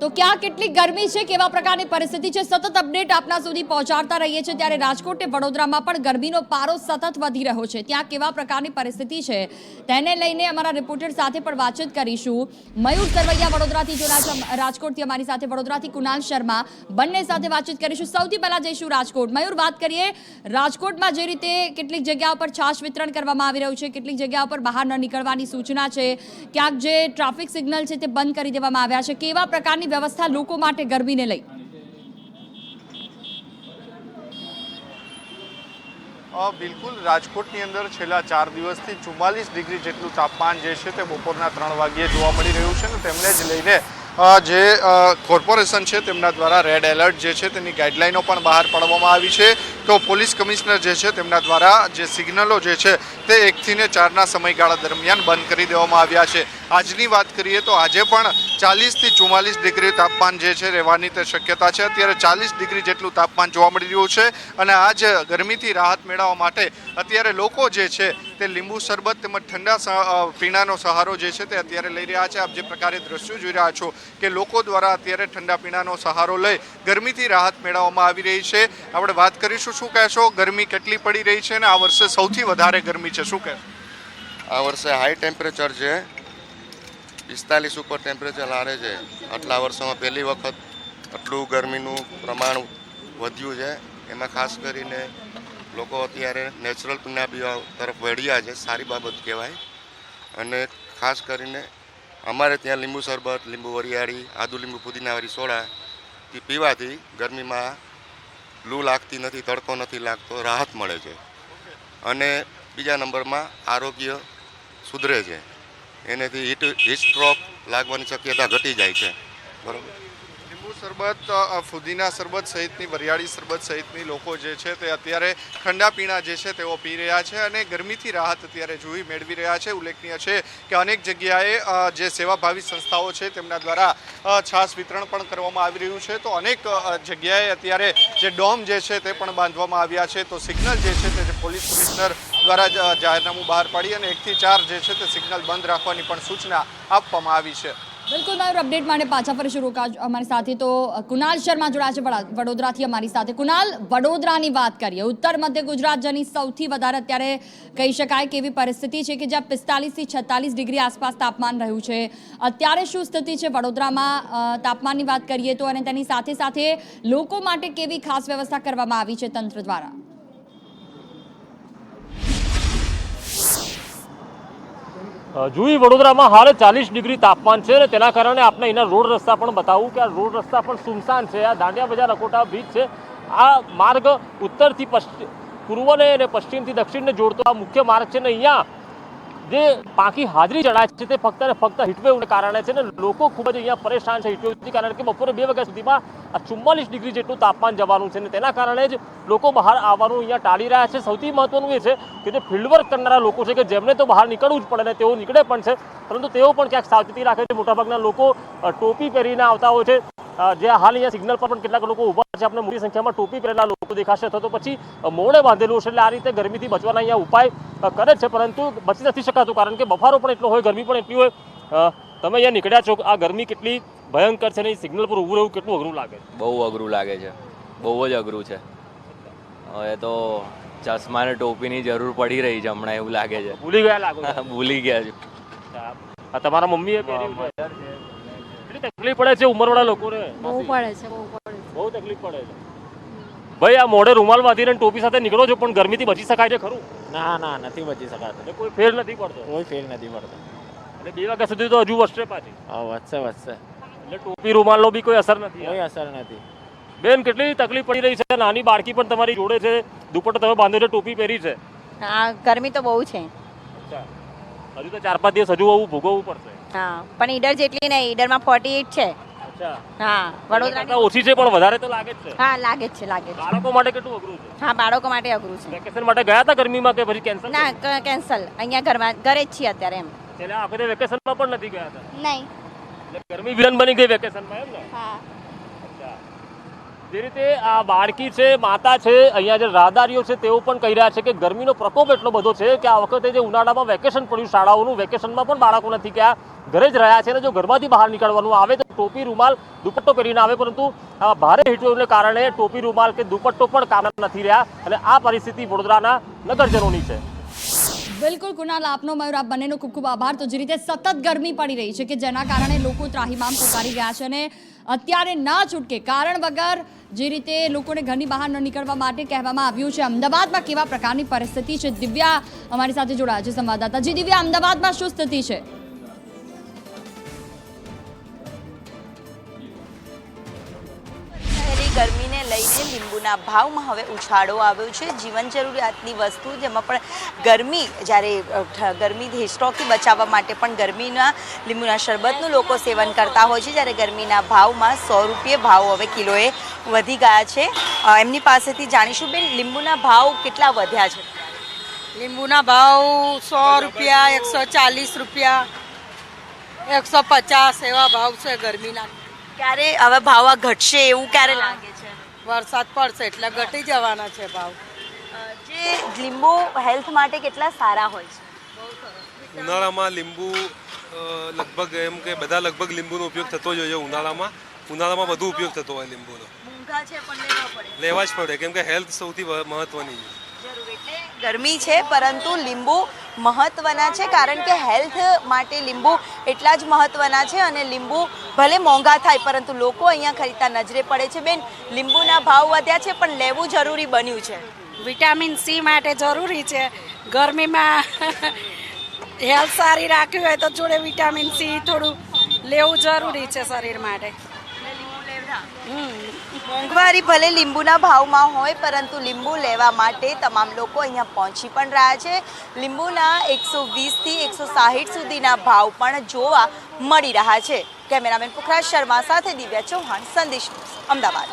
તો ક્યાં કેટલી ગરમી છે, કેવા પ્રકારની પરિસ્થિતિ છે, સતત અપડેટ આપના સુધી પહોંચાડતા રહીએ છીએ ત્યારે રાજકોટ વડોદરામાં પણ ગરમીનો પારો સતત વધી રહ્યો છે. ત્યાં કેવા પ્રકારની પરિસ્થિતિ છે, તેને લઈને અમારા રિપોર્ટર સાથે પણ વાતચીત કરીશું. મયુર સરવૈયા વડોદરાથી જોડાયા રાજકોટથી અમારી સાથે વડોદરાથી કુનાલ શર્મા. બંને સાથે વાતચીત કરીશું. સૌથી પહેલાં જઈશું રાજકોટ. મયુર, વાત કરીએ, રાજકોટમાં જે રીતે કેટલીક જગ્યાઓ પર છાશ વિતરણ કરવામાં આવી રહ્યું છે, કેટલીક જગ્યાઓ પર બહાર ન નીકળવાની સૂચના છે, ક્યાંક જે ટ્રાફિક સિગ્નલ છે તે બંધ કરી દેવામાં આવ્યા છે. કેવા પ્રકારની વ્યવસ્થા લોકો માટે ગરમીને લઈ. બિલકુલ. રાજકોટની અંદર છેલ્લા ચાર દિવસથી ચુમ્માલીસ ડિગ્રી જેટલું તાપમાન જે છે તે બપોરના ત્રણ વાગ્યે જોવા મળી રહ્યું છે ને તેમને જ લઈને જે કોર્પોરેશન છે તેમના દ્વારા રેડ એલર્ટ જે છે તેની ગાઈડલાઈનો પણ બહાર પાડવામાં આવી છે. તો પોલીસ કમિશનર જે છે તેમના દ્વારા જે સિગ્નલો જે છે તે એકથી ને ચારના સમયગાળા દરમિયાન બંધ કરી દેવામાં આવ્યા છે. આજની વાત કરીએ તો આજે પણ ચાલીસથી ચુમ્માલીસ ડિગ્રી તાપમાન જે છે રહેવાની તે શક્યતા છે. અત્યારે ચાલીસ ડિગ્રી જેટલું તાપમાન જોવા મળી રહ્યું છે અને આજ ગરમીથી રાહત મેળવવા માટે અત્યારે લોકો જે છે તે લીંબુ શરબત તેમજ ઠંડા પીણાનો સહારો જે છે તે અત્યારે લઈ રહ્યા છે. આપ જે પ્રકારે દ્રશ્યો જોઈ રહ્યા છો કે લોકો દ્વારા અત્યારે ઠંડા પીણાનો સહારો લઈ ગરમીથી રાહત મેળવવામાં આવી રહી છે. આપણે વાત કરીશું, શું કહેશો? ગરમી કેટલી પડી રહી છે અને આ વર્ષે સૌથી વધારે ગરમી છે, શું કહેશો? આ વર્ષે હાઈ ટેમ્પરેચર છે. પિસ્તાલીસ ઉપર ટેમ્પરેચર હારે છે. આટલા વર્ષોમાં પહેલી વખત આટલું ગરમીનું પ્રમાણ વધ્યું છે. એમાં ખાસ કરીને લોકો અત્યારે નેચરલ પીણા પીવા તરફ વળ્યા છે, સારી બાબત કહેવાય. અને ખાસ કરીને અમારે ત્યાં લીંબુ શરબત, લીંબુ વરિયાળી, આદુ લીંબુ પુદીનાવાળી સોડા તે પીવાથી ગરમીમાં લૂ લાગતી નથી, તડકો નથી લાગતો, રાહત મળે છે. અને બીજા નંબરમાં આરોગ્ય સુધરે છે. એનાથી હીટ હીટ સ્ટ્રોક લાગવાની શક્યતા ઘટી જાય છે. બરાબર? લીંબુ શરબત ફુદીના શરબત સહિતની, વરિયાળી શરબત સહિતની લોકો જે છે તે અત્યારે ઠંડા પીણા જે છે તેઓ પી રહ્યા છે અને ગરમીથી રાહત અત્યારે જોઈ મેળવી રહ્યા છે. ઉલ્લેખનીય છે કે અનેક જગ્યાએ જે સેવાભાવી સંસ્થાઓ છે તેમના દ્વારા છાશ વિતરણ પણ કરવામાં આવી રહ્યું છે. તો અનેક જગ્યાએ અત્યારે જે ડોમ જે છે તે પણ બાંધવામાં આવ્યા છે. તો સિગ્નલ જે છે તે પોલીસ કમિશનર દ્વારા જાહેરનામું બહાર પાડી અને એકથી ચાર જે છે તે સિગ્નલ બંધ રાખવાની પણ સૂચના આપવામાં આવી છે. બિલકુલ, મારું અપડેટ માટે પાછા ફરીશું રોકા અમારી સાથે તો કુનાલ શર્મા જોડાયા છે વડોદરાથી અમારી સાથે. કુનાલ વડોદરાની વાત કરીએ. ઉત્તર, મધ્ય ગુજરાત જેની સૌથી વધારે અત્યારે કહી શકાય કે એવી પરિસ્થિતિ છે કે જ્યાં પિસ્તાલીસથી છેતાલીસ ડિગ્રી આસપાસ તાપમાન રહ્યું છે. અત્યારે શું સ્થિતિ છે વડોદરામાં? તાપમાનની વાત કરીએ તો અને તેની સાથે સાથે લોકો માટે કેવી ખાસ વ્યવસ્થા કરવામાં આવી છે તંત્ર દ્વારા? જુઈ વડોદરામાં હાલ ચાલીસ ડિગ્રી તાપમાન છે અને તેના કારણે આપણે અહીંના રોડ રસ્તા પણ બતાવું કે આ રોડ રસ્તા પણ સુમસાન છે, આ દાંડિયા બજાર, અકોટા બ્રિજ છે. આ માર્ગ ઉત્તરથી પશ્ચિમ પૂર્વને અને પશ્ચિમથી દક્ષિણને જોડતો આ મુખ્ય માર્ગ છે ને અહીંયા જે પાકી હાજરી જણાય છે તે ફક્ત ને ફક્ત હીટવેવને કારણે છે ને લોકો ખૂબ જ અહીંયા પરેશાન છે હીટવેવથી, કારણ કે બપોરે બે વાગ્યા સુધીમાં આ ચુમ્માલીસ ડિગ્રી જેટલું તાપમાન જવાનું છે ને તેના કારણે જ લોકો બહાર આવવાનું અહીંયા ટાળી રહ્યા છે. સૌથી મહત્વનું એ છે કે જે ફિલ્ડવર્ક કરનારા લોકો છે કે જેમને તો બહાર નીકળવું જ પડે ને તેઓ નીકળે પણ છે, પરંતુ તેઓ પણ ક્યાંક સાવચેતી રાખે છે. મોટાભાગના લોકો ટોપી પહેરીને આવતા હોય છે. જે હાલ અહીંયા સિગ્નલ પર પણ કેટલાક લોકો ઊભા છે. આપણે મોટી સંખ્યામાં ટોપી પહેરેલા લોકો દેખાશે. અથવા તો પછી મોડે બાંધેલું છે એટલે આ રીતે ગરમીથી બચવાના અહીંયા ઉપાય કરે છે. પરંતુ બચી નથી શકાતું કારણ કે બફારો પણ એટલો હોય ગરમી પણ એટલી હોય. તમે અહીંયા નીકળ્યા છો આ ગરમી કેટલી ભયંકર છે ને સિગ્નલ પર ઊભું રહેવું કેટલું અઘરું લાગે બહુ અઘરું લાગે છે. બહુ જ અઘરું છે. હવે તો ચશ્મા ને ટોપીની જરૂર પડી રહી છે હમણાં એવું લાગે છે. ભૂલી ગયા લાગો ભૂલી ગયા છે. આ તમારા મમ્મીએ પહેર્યું કેટલી તકલીફ પડે છે ઉંમરવાળા લોકોને? બહુ પડે છે બહુ પડે છે. બહુ તકલીફ પડે છે. ભાઈ આ મોઢે રૂમાલ બાંધીને ટોપી સાથે નીકળો છો પણ ગરમીથી બચી શકાય છે ખરું? ના ના નથી બચી શકાતું. કોઈ ફેર નથી પડતો? કોઈ ફેર નથી પડતો. એટલે બે વાગ્યા સુધી તો હજુ વધશે પાછી. હા વધશે વધશે. એટલે ટોપી રૂમાલનો બી કોઈ અસર નથી. કોઈ અસર નથી. બેન કેટલી તકલીફ પડી રહી છે? નાની બાળકી પણ તમારી જોડે છે. દુપટ્ટો તમે બાંધ્યો છે ટોપી પહેરી છે. હા ગરમી તો બહુ છે. હજુ તો ચાર પાંચ દિવસ હજુ આવું ભોગવવું પડશે. હા પણ ઈડર જેટલી નહીં ઈડરમાં ફોર્ટી એઇટ છે હા વડોદરા ઓછી છે પણ વધારે તો લાગે જ છે. હા લાગે જ છે લાગે છે. બાળકો માટે કેટલું અઘરું છે? હા બાળકો માટે અઘરું છે. વેકેશન માટે ગયા હતા ગરમીમાં કે પછી કેન્સલ ના કેન્સલ અહીંયા ઘરમાં ઘરે જ છીએ અત્યારે એમ. એટલે આ વખતે વેકેશનમાં પણ નથી ગયા હતા? નહીં. એટલે ગરમી વિલન બની ગઈ વેકેશનમાં એમ ને? હા. જે રીતે આ બાળકી છે માતા છે અહીંયા જે રાહદારીઓ છે તેઓ પણ કહી રહ્યા છે કે ગરમીનો પ્રકોપ એટલો બધો છે કે આ વખતે જે ઉનાળામાં વેકેશન પડ્યું શાળાઓનું વેકેશનમાં પણ બાળકો નથી ગયા. ઘરે જ રહ્યા છે અને જો ઘરમાંથી બહાર નીકળવાનું આવે તો ટોપી, રૂમાલ, દુપટ્ટો પહેરીને આવે, પરંતુ ભારે હીટવેવને કારણે ટોપી, રૂમાલ કે દુપટ્ટો પણ કામ નથી રહ્યા અને આ પરિસ્થિતિ વડોદરાના નગરજનોની છે. બિલકુલ કુનાલ આપનો મયુર, આપ બંનેનો ખૂબ ખૂબ આભાર. તો જે રીતે સતત ગરમી પડી રહી છે કે જેના કારણે લોકો ત્રાહીમામ પોકારી ગયા છે અને અત્યારે ના છૂટકે, કારણ વગર જે રીતે લોકોને ઘરની બહાર ન નીકળવા માટે કહેવામાં આવ્યું છે, અમદાવાદમાં કેવા પ્રકારની પરિસ્થિતિ છે? દિવ્યા અમારી સાથે જોડાયા છે સંવાદદાતા. જી, દિવ્યા, અમદાવાદમાં શું સ્થિતિ છે? ગરમીને લઈને લીંબુના ભાવમાં હવે ઉછાળો આવ્યો છે. જીવન જરૂરિયાતની વસ્તુ જેમાં પણ ગરમી જ્યારે ગરમી હિસ્ટ્રોકથી બચાવવા માટે પણ ગરમીના લીંબુના શરબતનું લોકો સેવન કરતા હોય છે જ્યારે ગરમીના ભાવમાં સો રૂપિયે ભાવ હવે કિલોએ વધી ગયા છે. એમની પાસેથી જાણીશું બેન લીંબુના ભાવ કેટલા વધ્યા છે? લીંબુના ભાવ સો રૂપિયા એકસો ચાલીસ રૂપિયા એકસો પચાસ એવા ભાવ છે ગરમીના. ક્યારે હવે ભાવ ઘટશે એવું ક્યારે લાગે છે? વરસાદ પડશે એટલે ઘટી જવાના છે ભાવ. જે લીંબુ હેલ્થ માટે કેટલા સારા હોય છે? ઉનાળામાં લીંબુ લગભગ એમ કે બધા લગભગ લીંબુનો ઉપયોગ થતો જ હોય છે. ઉનાળામાં ઉનાળામાં વધુ ઉપયોગ થતો હોય લીંબુનો. મોંઘા છે પણ લેવા જ પડે કેમ કે હેલ્થ સૌથી મહત્વની છે. જરૂર એટલે ગરમી છે પરંતુ લીંબુ મહત્વના છે કારણ કે હેલ્થ માટે લીંબુ એટલા જ મહત્વના છે અને લીંબુ ભલે મોંઘા થાય પરંતુ લોકો અહીંયા ખરીદતા નજરે પડે છે. બેન લીંબુના ભાવ વધ્યા છે પણ લેવું જરૂરી બન્યું છે. વિટામિન સી માટે જરૂરી છે. ગરમીમાં હેલ્થ સારી રાખવી હોય તો જોડે વિટામિન સી થોડું લેવું જરૂરી છે શરીર માટે. મોંઘવારી ભલે લીંબુના ભાવમાં હોય, પરંતુ લીંબુ લેવા માટે તમામ લોકો અહીંયા પહોંચી પણ રહ્યા છે. લીંબુના એકસો વીસથી એકસો સાહીઠ સુધીના ભાવ પણ જોવા મળી રહ્યા છે. કેમેરામેન પુખરાજ શર્મા સાથે દિવ્યા ચૌહાણ, સંદેશ અમદાવાદ.